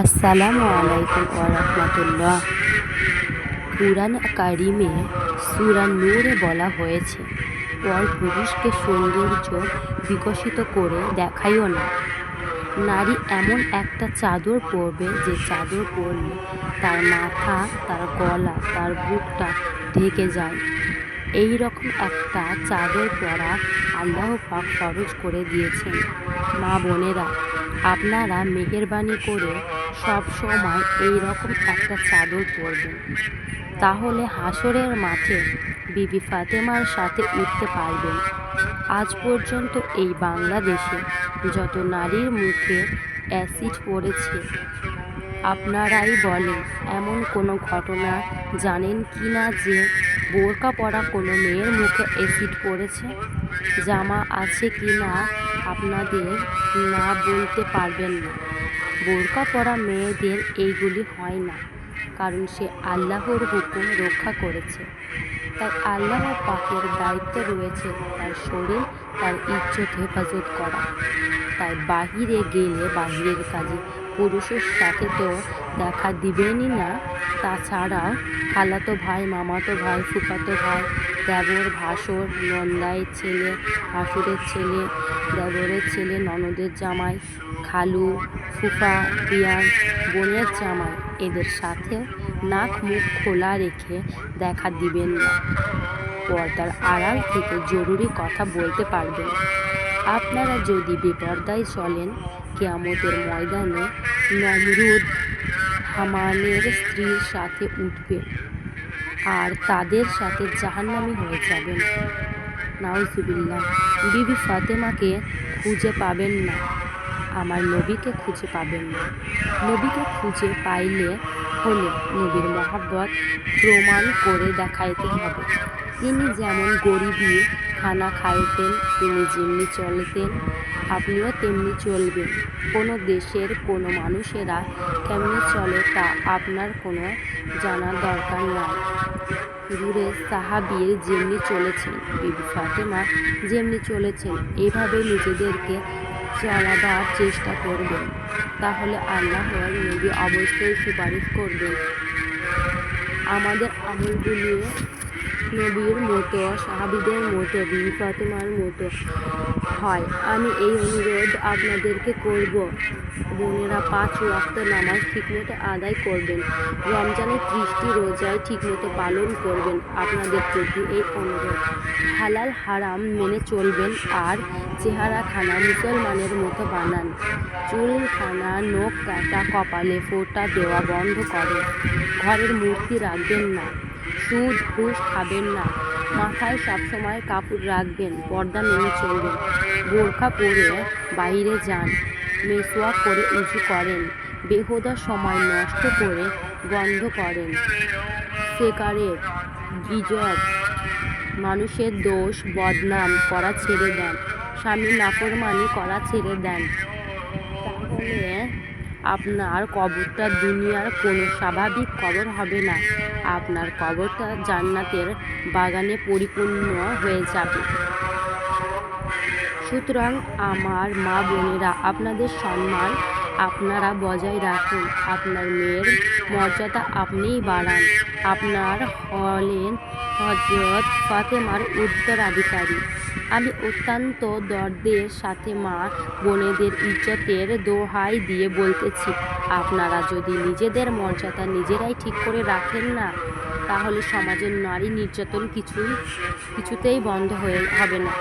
আসসালামু আলাইকুম ওরহমতুল্লাহ কুরআন কারিমে সূরা নূরে বলা হয়েছে, পর পুরুষকে সৌন্দর্য বিকশিত করে দেখাইও না। নারী এমন একটা চাদর পরবে যে চাদর পরলে তার মাথা, তার গলা, তার বুকটা ঢেকে যায়। এই রকম একটা চাদর পরা আল্লাহ পাক ফরজ করে দিয়েছেন। মা বোনেরা, আপনারা মেহেরবানি করে সব সময় এই রকম একটা চাদর পরবেন। তাহলে হাসরের মাঠে বিবি ফাতেমার সাথে উঠতে পারবেন। আজ পর্যন্ত এই বাংলাদেশে যত নারীর মুখে অ্যাসিড পড়েছে, আপনারাই বলেন এমন কোনো ঘটনা জানেন কি না যে বোরকা পরা কোনো মেয়ের মুখে অ্যাসিড পড়েছে? জামা আছে কি না আপনাদের না বলতে পারবেন না। বোরকা পরা মেয়েদের এইগুলি হয় না, কারণ সে আল্লাহর হুকুম রক্ষা করেছে। তাই আল্লাহ পাকের দায়িত্ব রয়েছে তার শরীর, তার ইচ্ছত হেফাজত করা। তাই বাহিরে গেলে বাহিরের কাজে পুরুষের সাথে তো দেখা দিবেনই না। তাছাড়াও খালাতো ভাই, মামাতো ভাই, ফুফাতো ভাই, দেবর, ভাসুর নন্দাইয়ের ছেলে, ভাসুরের ছেলে, দেবরের ছেলে, ননদের জামাই, খালু, ফুফা পিয়ান বোনের জামাই, এদের সাথে নাক মুখ খোলা রেখে দেখা দিবেন না। পর্দার আড়াল থেকে জরুরি কথা বলতে পারবেন। আপনারা যদি বেপর্দায় চলেন কেয়ামতের ময়দানে নমরুদ হামানের স্ত্রীর সাথে উঠবে আর তাদের সাথে জাহান্নামি হয়ে যাবেন। নাউজুবিল্লাহ, বিবি ফাতেমাকে খুঁজে পাবেন না। আমার নবীকে খুঁজে পাবেন না। নবীকে খুঁজে পাইলে হলে নবীর মহাব্বত প্রমাণ করে দেখাইতে হবে। তিনি যেমন গরিবী, খানা খাইতেন, তিনি যেমনি চলতেন আপনিও তেমনি চলবেন। কোনো দেশের কোনো মানুষেরা কেমনি চলে তা আপনার কোনো জানার দরকার নাই। দূরে সাহাবির যেমনি চলেছেন, বিবি ফাতেমা যেমনি চলেছেন এইভাবে নিজেদেরকে চালাবার চেষ্টা করবেন। তাহলে আল্লাহ নবী অবশ্যই সুপারিশ করবেন। আমাদের আমলগুলি নবীর মতো, সাহাবিদের মতো বিবি ফাতেমার মতো হয়। আমি এই অনুরোধ আপনাদেরকে করব। বোনেরা, পাঁচ ওয়াক্ত নামাজ ঠিকমতো আদায় করবেন। রমজানের ত্রিশটি রোজায় ঠিকমতো পালন করবেন আপনাদের প্রতি এই অনুরোধ। হালাল হারাম মেনে চলবেন আর চেহারা খানা মুসলমানের মতো বানান। চুল খানা নখ কাটা কপালে ফোঁটা দেওয়া বন্ধ করে ঘরের মূর্তি রাখবেন না। সুদ ঘুষ খাবেন না। মাথায় সবসময় কাপড় রাখবেন, পর্দা মেনে চলবেন। বোরখা পরে বাইরে যান, মেসোয়াক করে উঁচু করেন, বেহুদা সময় নষ্ট করে বন্ধ করেন। সেকারের গিজব, মানুষের দোষ বদনাম করা ছেড়ে দেন স্বামীর নাফরমানি করা ছেড়ে দেন। আপনার কবরটা দুনিয়ার কোনো স্বাভাবিক কবর হবে না। আপনার কবরটা জান্নাতের বাগানে পরিপূর্ণ হয়ে যাবে। সুতরাং আমার মা বোনেরা, আপনাদের সম্মান আপনারা বজায় রাখুন। আপনার মেয়ের মর্যাদা আপনিই বাড়ান। আপনার হলেন হজরত ফাতেমার উত্তরাধিকারী আমি অত্যন্ত দর্দের সাথে মা বোনেদের ইজ্জতের দোহাই দিয়ে বলতেছি, আপনারা যদি নিজেদের মর্যাদা নিজেরাই ঠিক করে রাখেন না, তাহলে সমাজের নারী নির্যাতন কিছুই, কিছুতেই বন্ধ হয়ে, হবে না।